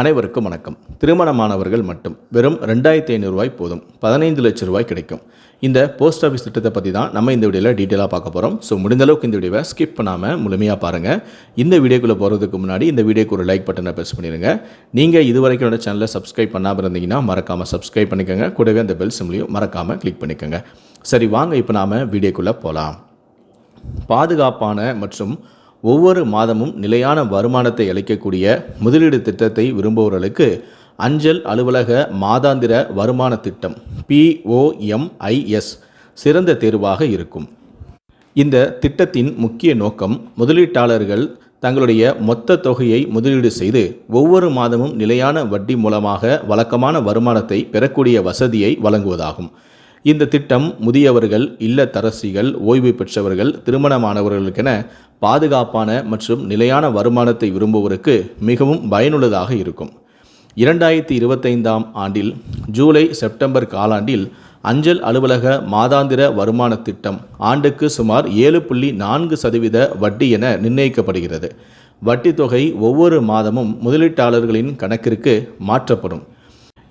அனைவருக்கும் வணக்கம். திருமணமானவர்கள் மட்டும் வெறும் ரெண்டாயிரத்தி ஐநூறுரூவாய் போதும். பதினைந்து லட்சம் ரூபாய் கிடைக்கும். இந்த போஸ்ட் ஆஃபீஸ் திட்டத்தை பற்றி தான் நம்ம இந்த வீடியோவில் டீட்டெயிலாக பார்க்க போகிறோம் ஸோ முடிந்தளவுக்கு இந்த வீடியோவை ஸ்கிப் பண்ணாமல் முழுமையாக பாருங்கள் இந்த வீடியோக்குள்ளே போகிறதுக்கு முன்னாடி இந்த வீடியோக்கு ஒரு லைக் பட்டனை ப்ரெஸ் பண்ணிடுங்க நீங்கள் இது வரைக்கும் என்னோட சேனலை சப்ஸ்கிரைப் பண்ணாமல் இருந்தீங்கன்னா மறக்காமல் சப்ஸ்கிரைப் பண்ணிக்கோங்க. கூடவே அந்த பெல் சிம்லையும் மறக்காமல் கிளிக் பண்ணிக்கோங்க. சரி வாங்க இப்போ நாம் வீடியோக்குள்ளே போகலாம் பாதுகாப்பான மற்றும் ஒவ்வொரு மாதமும் நிலையான வருமானத்தை அளிக்கக்கூடிய முதலீடு திட்டத்தை விரும்புபவர்களுக்கு அஞ்சல் அலுவலக மாதாந்திர வருமான திட்டம் பிஓஎம்ஐஎஸ் சிறந்த தேர்வாக இருக்கும். இந்த திட்டத்தின் முக்கிய நோக்கம் முதலீட்டாளர்கள் தங்களுடைய மொத்த தொகையை முதலீடு செய்து ஒவ்வொரு மாதமும் நிலையான வட்டி மூலமாக வழக்கமான வருமானத்தை பெறக்கூடிய வசதியை வழங்குவதாகும். இந்த திட்டம் முதியவர்கள் இல்லத்தரசிகள் ஓய்வு பெற்றவர்கள் திருமணமானவர்களுக்கென பாதுகாப்பான மற்றும் நிலையான வருமானத்தை விரும்புவோருக்கு மிகவும் பயனுள்ளதாக இருக்கும். இரண்டாயிரத்தி இருபத்தைந்தாம் ஆண்டில் ஜூலை செப்டம்பர் காலாண்டில் அஞ்சல் அலுவலக மாதாந்திர வருமான திட்டம் ஆண்டுக்கு சுமார் ஏழு புள்ளி நான்கு சதவீத வட்டி என நிர்ணயிக்கப்படுகிறது. வட்டி தொகை ஒவ்வொரு மாதமும் முதலீட்டாளர்களின் கணக்கிற்கு மாற்றப்படும்.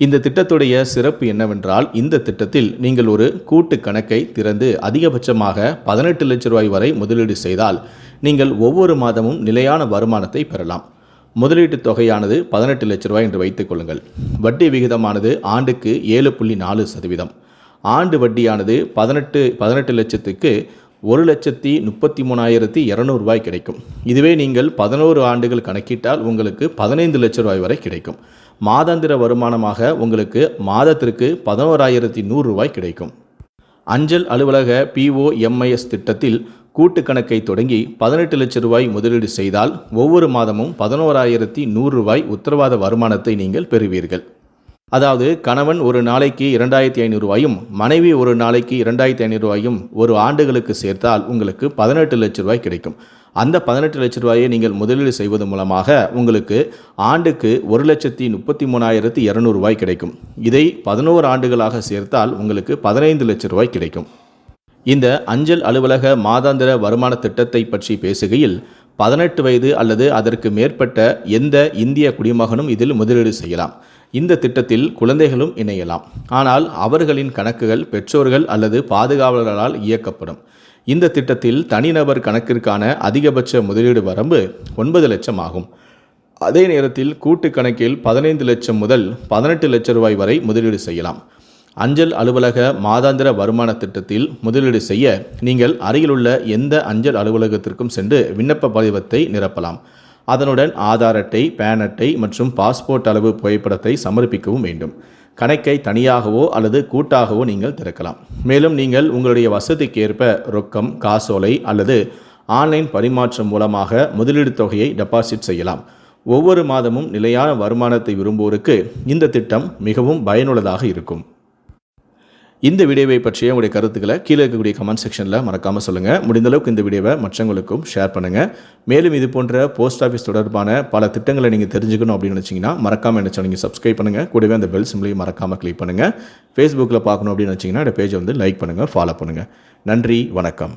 இந்த திட்டத்துடைய சிறப்பு என்னவென்றால் இந்த திட்டத்தில் நீங்கள் ஒரு கூட்டு கணக்கை திறந்து அதிகபட்சமாக பதினெட்டு லட்ச ரூபாய் வரை முதலீடு செய்தால் நீங்கள் ஒவ்வொரு மாதமும் நிலையான வருமானத்தை பெறலாம். முதலீட்டு தொகையானது பதினெட்டு லட்ச ரூபாய் என்று வைத்துக் கொள்ளுங்கள். வட்டி விகிதமானது ஆண்டுக்கு ஏழு புள்ளி நாலு சதவீதம். ஆண்டு வட்டியானது பதினெட்டு பதினெட்டு லட்சத்துக்கு ஒரு லட்சத்தி முப்பத்தி மூணாயிரத்தி இரநூறுபாய் கிடைக்கும். இதுவே நீங்கள் பதினோரு ஆண்டுகள் கணக்கிட்டால் உங்களுக்கு பதினைந்து லட்ச ரூபாய் வரை கிடைக்கும். மாதாந்திர வருமானமாக உங்களுக்கு மாதத்திற்கு பதினோராயிரத்தி நூறுரூவாய் கிடைக்கும். அஞ்சல் அலுவலக பிஓஎம்ஐஎஸ் திட்டத்தில் கூட்டு கணக்கை தொடங்கி பதினெட்டு லட்சம் ரூபாய் முதலீடு செய்தால் ஒவ்வொரு மாதமும் பதினோராயிரத்தி நூறு ரூபாய் உத்தரவாத வருமானத்தை நீங்கள் பெறுவீர்கள். அதாவது கணவன் ஒரு நாளைக்கு இரண்டாயிரத்தி ஐநூறுரூவாயும் மனைவி ஒரு நாளைக்கு இரண்டாயிரத்தி ஐநூறுரூவாயும் ஒரு ஆண்டுகளுக்கு சேர்த்தால் உங்களுக்கு பதினெட்டு லட்ச ரூபாய் கிடைக்கும். அந்த பதினெட்டு லட்ச ரூபாயை நீங்கள் முதலீடு செய்வது மூலமாக உங்களுக்கு ஆண்டுக்கு ஒரு லட்சத்தி முப்பத்தி மூணாயிரத்தி இரநூறுவாய் கிடைக்கும். இதை பதினோரு ஆண்டுகளாக சேர்த்தால் உங்களுக்கு பதினைந்து லட்ச ரூபாய் கிடைக்கும். இந்த அஞ்சல் அலுவலக மாதாந்திர வருமான திட்டத்தை பற்றி பேசுகையில் பதினெட்டு வயது அல்லது அதற்கு மேற்பட்ட எந்த இந்திய குடிமகனும் இதில் முதலீடு செய்யலாம். இந்த திட்டத்தில் குழந்தைகளும் இணையலாம். ஆனால் அவர்களின் கணக்குகள் பெற்றோர்கள் அல்லது பாதுகாவலர்களால் இயக்கப்படும். இந்த திட்டத்தில் தனிநபர் கணக்கிற்கான அதிகபட்ச முதலீடு வரம்பு ஒன்பது லட்சம் ஆகும். அதே நேரத்தில் கூட்டு கணக்கில் பதினைந்து லட்சம் முதல் பதினெட்டு லட்சம் ரூபாய் வரை முதலீடு செய்யலாம். அஞ்சல் அலுவலக மாதாந்திர வருமான திட்டத்தில் முதலீடு செய்ய நீங்கள் அருகிலுள்ள எந்த அஞ்சல் அலுவலகத்திற்கும் சென்று விண்ணப்ப படிவத்தை நிரப்பலாம். அதனுடன் ஆதார் அட்டை பேன் அட்டை மற்றும் பாஸ்போர்ட் அளவு புகைப்படத்தை சமர்ப்பிக்கவும் வேண்டும். கணக்கை தனியாகவோ அல்லது கூட்டாகவோ நீங்கள் திறக்கலாம். மேலும் நீங்கள் உங்களுடைய வசதிக்கு ஏற்ப ரொக்கம் காசோலை அல்லது ஆன்லைன் பரிமாற்றம் மூலமாக முதலீடு தொகையை டெபாசிட் செய்யலாம். ஒவ்வொரு மாதமும் நிலையான வருமானத்தை விரும்புவோருக்கு இந்த திட்டம் மிகவும் பயனுள்ளதாக இருக்கும். இந்த வீடியோவை பற்றிய உங்களுடைய கருத்துக்களை கீழே இருக்கக்கூடிய கமெண்ட் செக்ஷனில் மறக்காமல் சொல்லுங்கள் முடிந்தளவுக்கு இந்த வீடியோவை மற்றவங்களுக்கும் ஷேர் பண்ணுங்கள் மேலும் இது போன்ற போஸ்ட் ஆஃபீஸ் தொடர்பான பல திட்டங்களை நீங்கள் தெரிஞ்சுக்கணும் அப்படின்னு நினச்சிங்கன்னா மறக்காமல் என்ன நீங்கள் சப்ஸ்கிரைப் பண்ணுங்கள் கூடவே அந்த பெல் சிம்லையும் மறக்காமல் கிளிக் பண்ணுங்கள் ஃபேஸ்புக்கில் பார்க்கணும் அப்படின்னு நினச்சிங்கன்னா அந்த பேஜை வந்து லைக் பண்ணுங்கள் ஃபாலோ பண்ணுங்கள் நன்றி வணக்கம்.